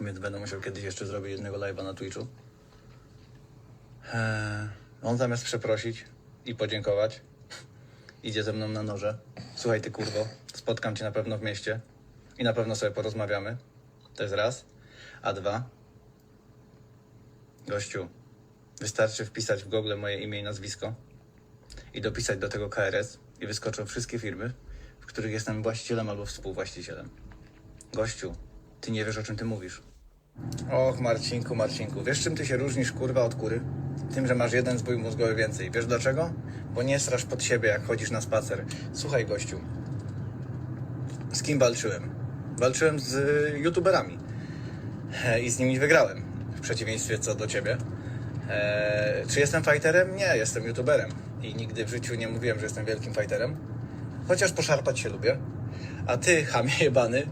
Więc będę musiał kiedyś jeszcze zrobić jednego live'a na Twitchu. Eee, on zamiast przeprosić i podziękować, idzie ze mną na noże. Słuchaj ty kurwo, spotkam cię na pewno w mieście i na pewno sobie porozmawiamy. To jest raz. A dwa. Gościu, wystarczy wpisać w Google moje imię i nazwisko i dopisać do tego KRS i wyskoczą wszystkie firmy, w których jestem właścicielem albo współwłaścicielem. Gościu, ty nie wiesz o czym ty mówisz. Och, Marcinku, Marcinku, wiesz czym ty się różnisz kurwa od kury? Tym, że masz jeden zbój mózgowy więcej. Wiesz dlaczego? Bo nie strasz pod siebie, jak chodzisz na spacer. Słuchaj, gościu, z kim walczyłem? Walczyłem z y, youtuberami e, i z nimi wygrałem, w przeciwieństwie co do ciebie. E, czy jestem fighterem? Nie, jestem youtuberem i nigdy w życiu nie mówiłem, że jestem wielkim fighterem. Chociaż poszarpać się lubię. A ty, chamie jebany,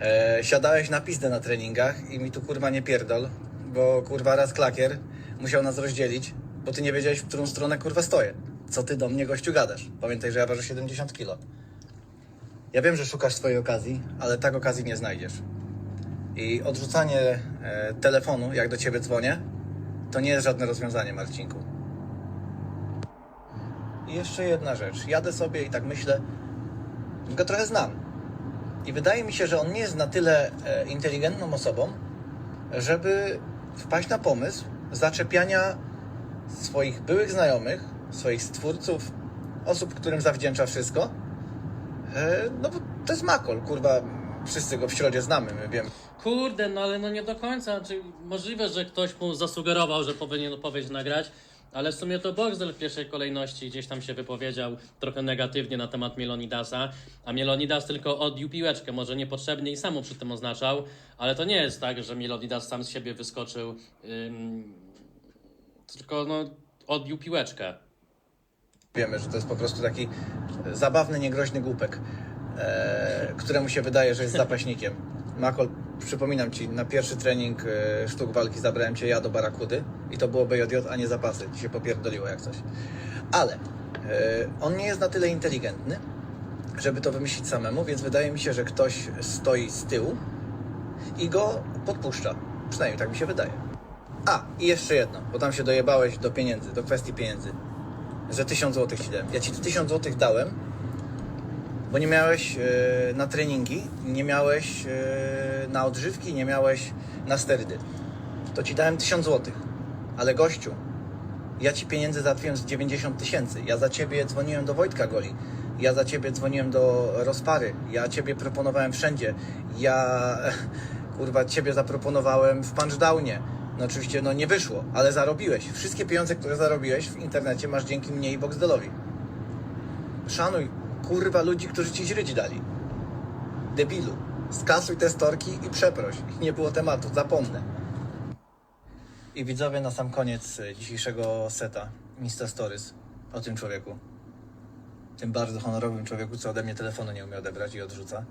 e, siadałeś na pizdę na treningach i mi tu kurwa nie pierdol, bo kurwa raz klakier musiał nas rozdzielić, bo ty nie wiedziałeś, w którą stronę kurwa stoję. Co ty do mnie gościu gadasz? Pamiętaj, że ja ważę 70 kilo. Ja wiem, że szukasz swojej okazji, ale tak okazji nie znajdziesz. I odrzucanie e, telefonu, jak do ciebie dzwonię, to nie jest żadne rozwiązanie, Marcinku. I jeszcze jedna rzecz. Jadę sobie i tak myślę, go trochę znam. I wydaje mi się, że on nie jest na tyle e, inteligentną osobą, żeby wpaść na pomysł zaczepiania swoich byłych znajomych, swoich stwórców, osób, którym zawdzięcza wszystko. E, no bo to jest Makol, kurwa. Wszyscy go w środzie znamy, my wiemy. Kurde, no ale no nie do końca. Znaczy, możliwe, że ktoś mu zasugerował, że powinien odpowiedź nagrać, ale w sumie to Boxdel w pierwszej kolejności gdzieś tam się wypowiedział trochę negatywnie na temat Mielonidasa, a Mielonidas tylko odbił piłeczkę, może niepotrzebnie i samo przy tym oznaczał, ale to nie jest tak, że Mielonidas sam z siebie wyskoczył, ym, tylko no odbił piłeczkę. Wiemy, że to jest po prostu taki zabawny, niegroźny głupek, e, któremu się wydaje, że jest zapaśnikiem. Makol, przypominam ci, na pierwszy trening e, sztuk walki zabrałem cię ja do Barakudy i to było BJJ, a nie zapasy. Ci się popierdoliło jak coś. Ale e, on nie jest na tyle inteligentny, żeby to wymyślić samemu, więc wydaje mi się, że ktoś stoi z tyłu i go podpuszcza. Przynajmniej tak mi się wydaje. A, i jeszcze jedno, bo tam się dojebałeś do pieniędzy, do kwestii pieniędzy że 1000 zł ci dałem. Ja ci 1000 zł dałem, bo nie miałeś e, na treningi, nie miałeś e, na odżywki, nie miałeś na sterydy. To ci dałem 1000 zł. Ale gościu, ja ci pieniędzy załatwiłem z 90 tysięcy. Ja za ciebie dzwoniłem do Wojtka Goli. Ja za ciebie dzwoniłem do Rozpary. Ja ciebie proponowałem wszędzie. Ja, kurwa, ciebie zaproponowałem w Punchdownie. No oczywiście, no nie wyszło, ale zarobiłeś. Wszystkie pieniądze, które zarobiłeś w internecie masz dzięki mnie i Boxdelowi. Szanuj, kurwa, ludzi, którzy ci źrydź dali. Debilu. Skasuj te storki i przeproś. Nie było tematu, zapomnę. I widzowie, na sam koniec e, dzisiejszego seta Insta Stories o tym człowieku. Tym bardzo honorowym człowieku, co ode mnie telefonu nie umie odebrać i odrzuca.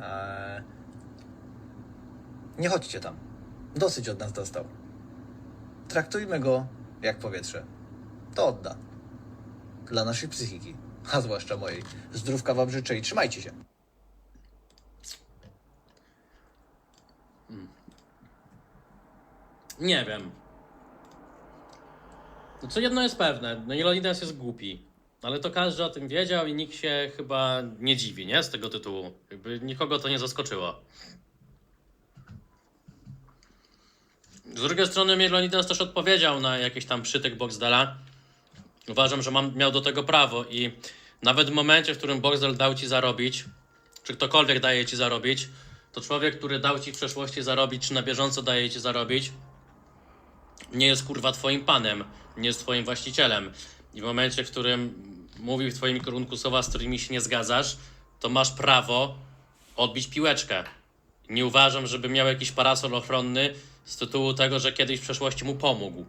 Eee... Nie chodźcie tam. Dosyć od nas dostał. Traktujmy go jak powietrze. To odda. Dla naszej psychiki, a zwłaszcza mojej. Zdrówka wam życzę i trzymajcie się. Nie wiem. No co jedno jest pewne, no jest głupi. Ale to każdy o tym wiedział i nikt się chyba nie dziwi, nie? Z tego tytułu. Jakby nikogo to nie zaskoczyło. Z drugiej strony Mielonidas też odpowiedział na jakiś tam przytyk Boxdela. Uważam, że mam, miał do tego prawo i nawet w momencie, w którym Boxdel dał ci zarobić, czy ktokolwiek daje ci zarobić, to człowiek, który dał ci w przeszłości zarobić, czy na bieżąco daje ci zarobić, nie jest kurwa twoim panem, nie jest twoim właścicielem. I w momencie, w którym mówi w twoim kierunku słowa, z którymi się nie zgadzasz, to masz prawo odbić piłeczkę. Nie uważam, żeby miał jakiś parasol ochronny z tytułu tego, że kiedyś w przeszłości mu pomógł.